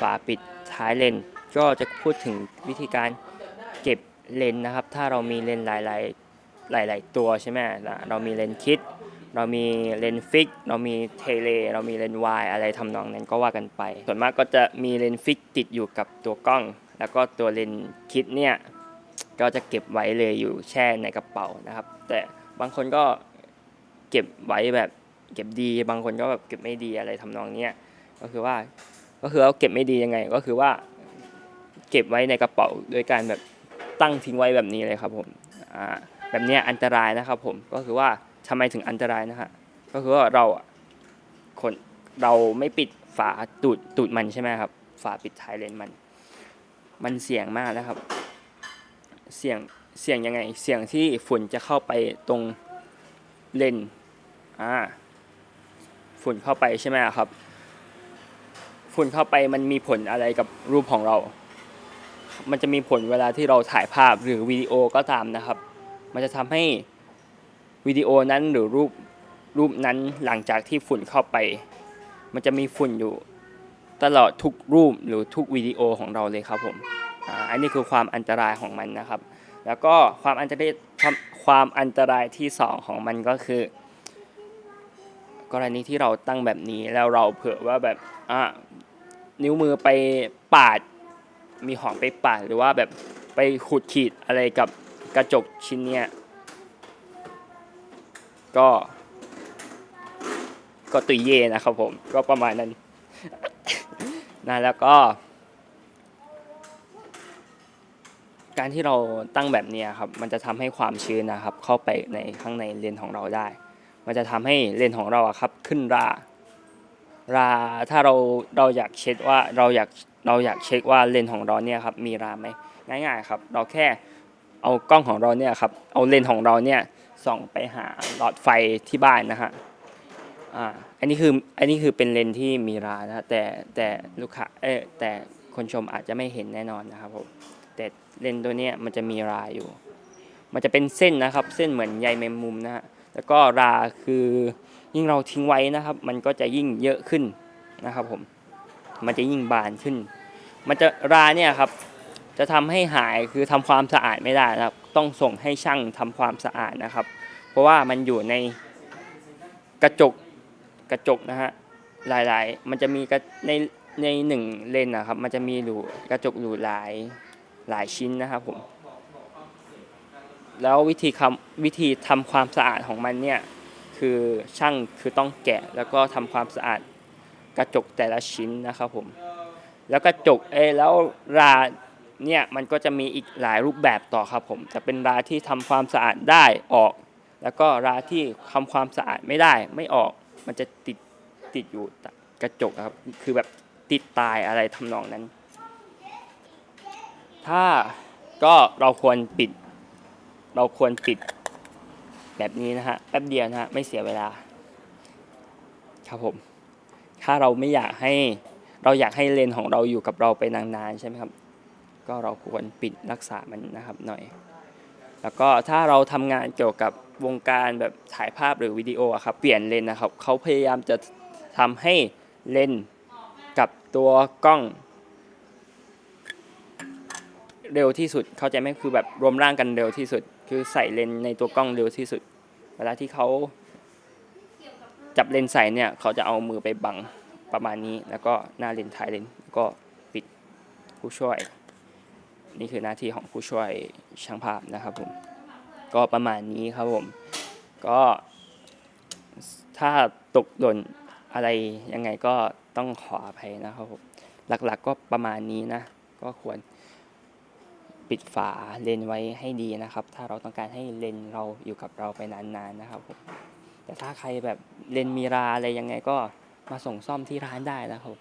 ฝาปิดท้ายเลนก็จะพูดถึงวิธีการเก็บเลนนะครับ ถ้าเรามีเลนหลายๆ หลาย ๆ ตัวใช่ไหมนะเรามีเลนคิด เรามีเลนฟิก เรามีเทเล เรามีเลนวายอะไรทำนองนั้นก็ว่ากันไป ส่วนมากก็จะมีเลนฟิกติดอยู่กับตัวกล้อง แล้วก็ตัวเลนคิดเนี่ยก็จะเก็บไว้เลยอยู่แช่ในกระเป๋านะครับ แต่บางคนก็เก็บไว้แบบเก็บดี บางคนก็แบบเก็บไม่ดีอะไรทำนองเนี้ยก็คือว่า ก็คือว่าเก็บไม่ดียังไง ก็คือว่าเก็บไว้ในกระเป๋าโดยการแบบตั้งทิ้งไว้แบบนี้เลยครับผมอ่าแบบนี้อันตรายนะครับผมก็คือว่าทำไมถึงอันตรายนะฮะก็คือว่าเราคนเราไม่ปิดฝาตูดตูดมันใช่ไหมครับฝาปิดท้ายเลนมัน มันเสี่ยงมากนะครับ เสี่ยงเสี่ยงยังไง เสี่ยงที่ฝุ่นจะเข้าไปตรงเลนอ่าฝุ่นเข้าไปใช่ไหมครับ ฝุ่นเข้าไปมันมีผลอะไรกับรูปของเรา มันจะมีผลเวลาที่เราถ่ายภาพหรือวิดีโอก็ตามนะครับ มันจะทำให้วิดีโอนั้นหรือรูปรูปนั้นหลังจากที่ฝุ่นเข้าไป มันจะมีฝุ่นอยู่ ตลอดทุกรูปหรือทุกวิดีโอของเราเลยครับผมอ่าอันนี้คือความอันตรายของมันนะครับ แล้วก็ความอันตรายความความอันตรายที่สองของมันก็คือ กรณีที่เราตั้งแบบนี้แล้วเราเผื่อว่าแบบอะ นิ้วมือไปปาด มีของไปปาดหรือว่าแบบไปขูดขีดอะไรกับกระจกชิ้นเนี้ยก็ ก็ตุยเย่นะครับผมก็ประมาณนั้นนะแล้วก็ การที่เราตั้งแบบเนี้ยครับ มันจะทำให้ความชื้นนะครับ เข้าไปในข้างในเลนของเราได้ มันจะทำให้เลนของเราอะครับ ขึ้นรา ราถ้าเราเราอยากเช็คว่าเราอยากเราอยากเช็คว่าเลนของเราเนี่ยครับมีราไหมง่ายๆครับ เราแค่เอากล้องของเราเนี่ยครับเอาเลนของเราเนี่ยส่องไปหาหลอดไฟที่บ้านนะฮะอ่าอันนี้คืออันนี้คือเป็นเลนที่มีรานะแต่แต่ลูกค้าเออแต่คนชมอาจจะไม่เห็นแน่นอนนะครับผมแต่เลนตัวเนี้ยมันจะมีราอยู่ มันจะเป็นเส้นนะครับ เส้นเหมือนใยแมงมุมนะฮะ แล้วก็ราคือยิ่งเราทิ้งไว้นะครับ มันก็จะยิ่งเยอะขึ้นนะครับผม มันจะยิ่งบานขึ้น มันจะราเนี่ยครับ จะทำให้หายคือทำความสะอาดไม่ได้นะครับ ต้องส่งให้ช่างทำความสะอาดนะครับ เพราะว่ามันอยู่ในกระจกกระจกนะฮะหลายๆ มันจะมีกระในในหนึ่งเลนนะครับ มันจะมีอยู่กระจกอยู่หลายหลายชิ้นนะครับผม แล้ววิธีคำวิธีทำความสะอาดของมันเนี่ยคือช่างคือต้องแกะแล้วก็ทำความสะอาดกระจกแต่ละชิ้นนะครับผมแล้วกระจกเอแล้วราเนี่ยมันก็จะมีอีกหลายรูปแบบต่อครับผมจะเป็นราที่ทำความสะอาดได้ออก แล้วก็ราที่ทำความสะอาดไม่ได้ไม่ออกมันจะติดติดอยู่กระจกครับคือแบบติดตายอะไรทำนองนั้น ถ้าก็เราควรปิด เราควรปิดแบบนี้นะฮะแป๊บเดียวนะฮะไม่เสียเวลา ครับผม ถ้าเราไม่อยากให้เราอยากให้เลนของเราอยู่กับเราไปนานๆใช่ไหมครับ ก็เราควรปิดรักษามันนะครับหน่อย แล้วก็ถ้าเราทำงานเกี่ยวกับวงการแบบถ่ายภาพหรือวิดีโอครับเปลี่ยนเลนนะครับเขาพยายามจะทำให้เลนกับตัวกล้อง เร็วที่สุด เข้าใจไหมคือแบบรวมร่างกันเร็วที่สุด คือใส่เลนในตัวกล้องเร็วที่สุด เวลาที่เขาจับเลนใส่เนี่ยเขาจะเอามือไปบังประมาณนี้ แล้วก็หน้าเลนท้ายเลนก็ปิดผู้ช่วย นี่คือหน้าที่ของผู้ช่วยช่างภาพนะครับผมก็ประมาณนี้ครับผม ก็ถ้าตกหล่นอะไรยังไงก็ต้องขออภัยนะครับผมหลักๆก็ประมาณนี้นะ ก็ควร ปิดฝาเลนไว้ให้ดีนะครับ ถ้าเราต้องการให้เลนเราอยู่กับเราไปนานๆนะครับผมแต่ถ้าใครแบบเลนมีราอะไรยังไงก็มาส่งซ่อมที่ร้านได้นะครับ